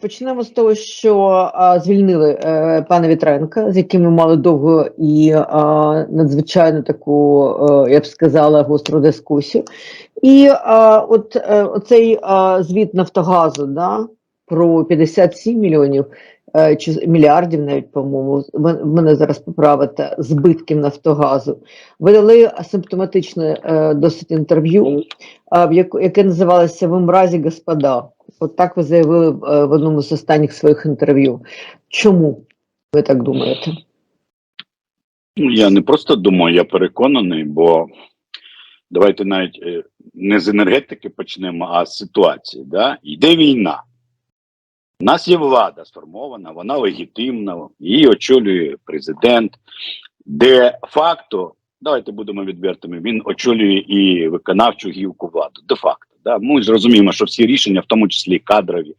Почнемо з того, що а, звільнили е, пана Вітренка, з яким ми мали довго і а, надзвичайно таку, е, я б сказала, гостру дискусію. І а, от е, оцей а, звіт Нафтогазу да, про 57 мільйонів е, чи мільярдів, навіть по-моєму, мене зараз поправите, збитків Нафтогазу. Ви дали симптоматичне е, досить інтерв'ю, а, яке називалося «В мразі господа». От так ви заявили е, в одному з останніх своїх інтерв'ю. Чому ви так думаєте? Ну, я не просто думаю, я переконаний, бо давайте навіть е, не з енергетики почнемо, а з ситуації. Да? Йде війна. У нас є влада сформована, вона легітимна, її очолює президент, де факто, давайте будемо відвертими, він очолює і виконавчу гілку влади. Де факто. Да? Ми ж розуміємо, що всі рішення, в тому числі кадрові,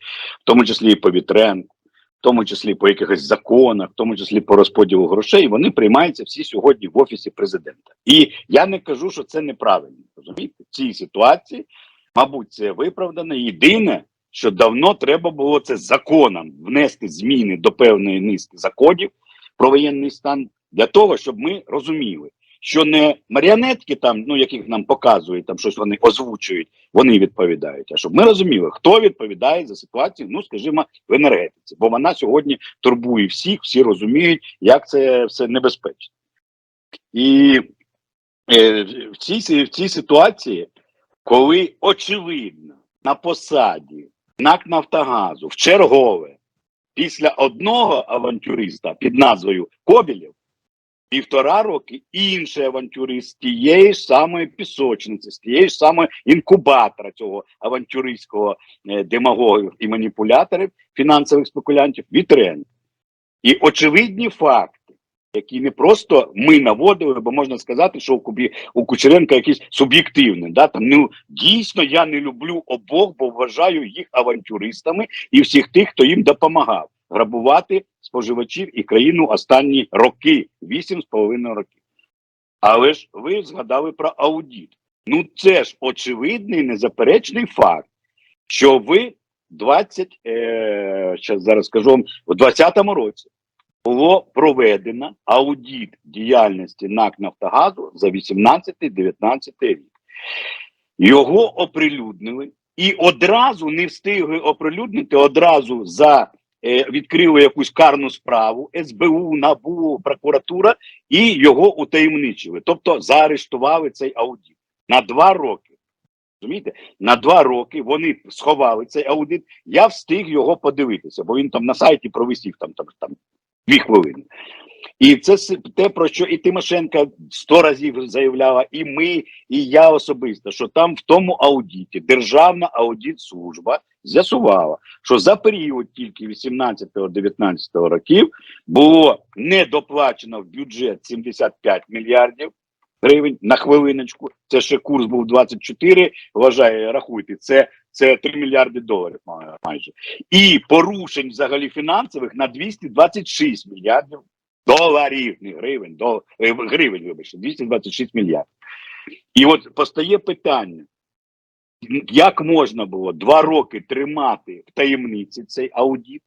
в тому числі і по Вітренку, в тому числі по якихось законах, в тому числі по розподілу грошей, вони приймаються всі сьогодні в офісі президента. І я не кажу, що це неправильно. Розумієте, в цій ситуації, мабуть, це виправдано. Єдине, що давно треба було це законом внести зміни до певної низки законів про воєнний стан для того, щоб ми розуміли. Що не маріонетки там, ну яких нам показують, там щось вони озвучують, вони відповідають. А щоб ми розуміли, хто відповідає за ситуацію, ну скажімо, в енергетиці, бо вона сьогодні турбує всіх, всі розуміють, як це все небезпечно. І е, в, цій, в цій ситуації, коли очевидно на посаді НАК Нафтогазу в чергове після одного авантюриста під назвою Кобілєв, півтора роки інший авантюрист з тієї самої пісочниці, з тієї самої інкубатора цього авантюристського е, демагогів і маніпуляторів, фінансових спекулянтів, Вітренко. І очевидні факти, які не просто ми наводили, бо можна сказати, що у, Кубі, у Кучеренка якісь суб'єктивні. Да? Там, ну, дійсно, я не люблю обох, бо вважаю їх авантюристами і всіх тих, хто їм допомагав грабувати споживачів і країну останні роки, вісім з половиною років. Але ж ви згадали про аудіт. Ну це ж очевидний незаперечний факт, що ви 20, е, зараз скажу вам, у 2020 році було проведено аудіт діяльності НАК Нафтогазу за 18-19 рік. Його оприлюднили і одразу не встигли оприлюднити, одразу за відкрили якусь карну справу СБУ, НАБУ, прокуратура і його утаємничили. Тобто заарештували цей аудит на два роки. Розумієте? На два роки вони сховали цей аудит. Я встиг його подивитися, бо він там на сайті провисів там, там, там дві хвилини. І це те, про що і Тимошенка сто разів заявляла, і ми, і я особисто, що там в тому аудиті Державна аудитслужба з'ясувала, що за період тільки 18-19 років було недоплачено в бюджет 75 мільярдів гривень на хвилиночку. Це ще курс був 24, вважає, рахуйте, це, це 3 мільярди доларів майже. І порушень взагалі фінансових на 226 мільярдів доларів, не гривень, до, е, гривень, вибачте, 226 мільярдів. І от постає питання, як можна було два роки тримати в таємниці цей аудит?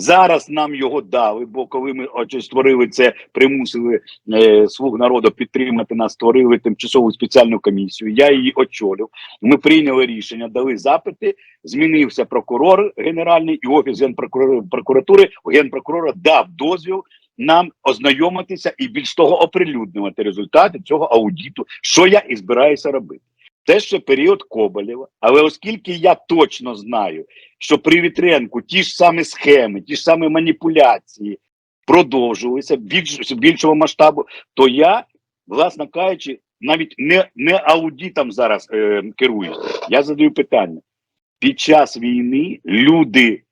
Зараз нам його дали, бо коли ми створили це, примусили е, слуг народу підтримати нас, створили тимчасову спеціальну комісію. Я її очолив. Ми прийняли рішення, дали запити. Змінився прокурор генеральний і офіс генпрокуратури прокуратури. Генпрокурора дав дозвіл нам ознайомитися і більш того оприлюднювати результати цього аудиту, що я і збираюся робити. Це ще період Коболєва, але оскільки я точно знаю, що при Вітренку ті ж самі схеми, ті ж самі маніпуляції продовжувалися більш, більшого масштабу, то я, власне кажучи, навіть не, не аудитом зараз е, керуюсь. Я задаю питання: під час війни люди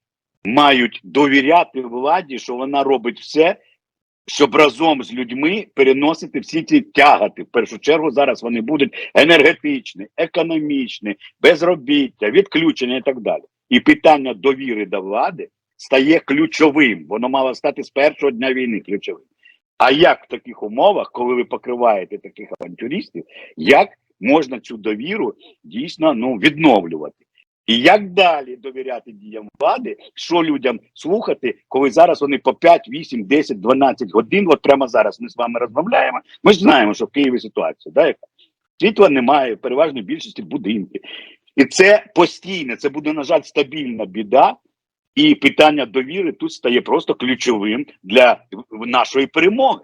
мають довіряти владі, що вона робить все, щоб разом з людьми переносити всі ці тягати. В першу чергу зараз вони будуть енергетичні, економічні, безробіття, відключення і так далі. І питання довіри до влади стає ключовим. Воно мало стати з першого дня війни ключовим. А як в таких умовах, коли ви покриваєте таких авантюристів, як можна цю довіру дійсно ну відновлювати? І як далі довіряти діям влади, що людям слухати, коли зараз вони по 5, 8, 10, 12 годин, от прямо зараз ми з вами розмовляємо. Ми ж знаємо, що в Києві ситуація, да, яка? світла немає, в переважній більшості будинки. І це постійне, це буде, на жаль, стабільна біда. І питання довіри тут стає просто ключовим для нашої перемоги.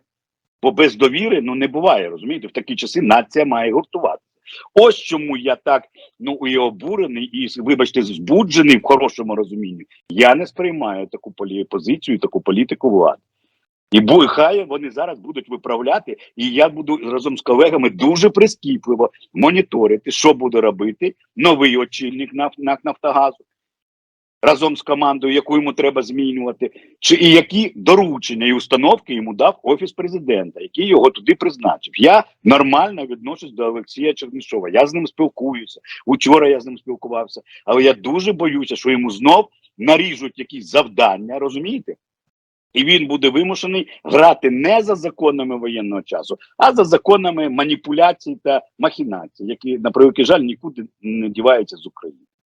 Бо без довіри ну не буває, розумієте, в такі часи нація має гуртуватися. Ось чому я так ну і обурений, і вибачте, збуджений в хорошому розумінні. Я не сприймаю таку позицію, таку політику влади. І хай вони зараз будуть виправляти, і я буду разом з колегами дуже прискіпливо моніторити, що буде робити новий очільник НАК Нафтогазу разом з командою, яку йому треба змінювати, чи і які доручення і установки йому дав офіс президента, який його туди призначив. Я нормально відношусь до Олексія Чернишова. Я з ним спілкуюся. Учора я з ним спілкувався, але я дуже боюся, що йому знов наріжуть якісь завдання, розумієте? І він буде вимушений грати не за законами воєнного часу, а за законами маніпуляцій та махінацій, які на превеликий жаль нікуди не діваються з України.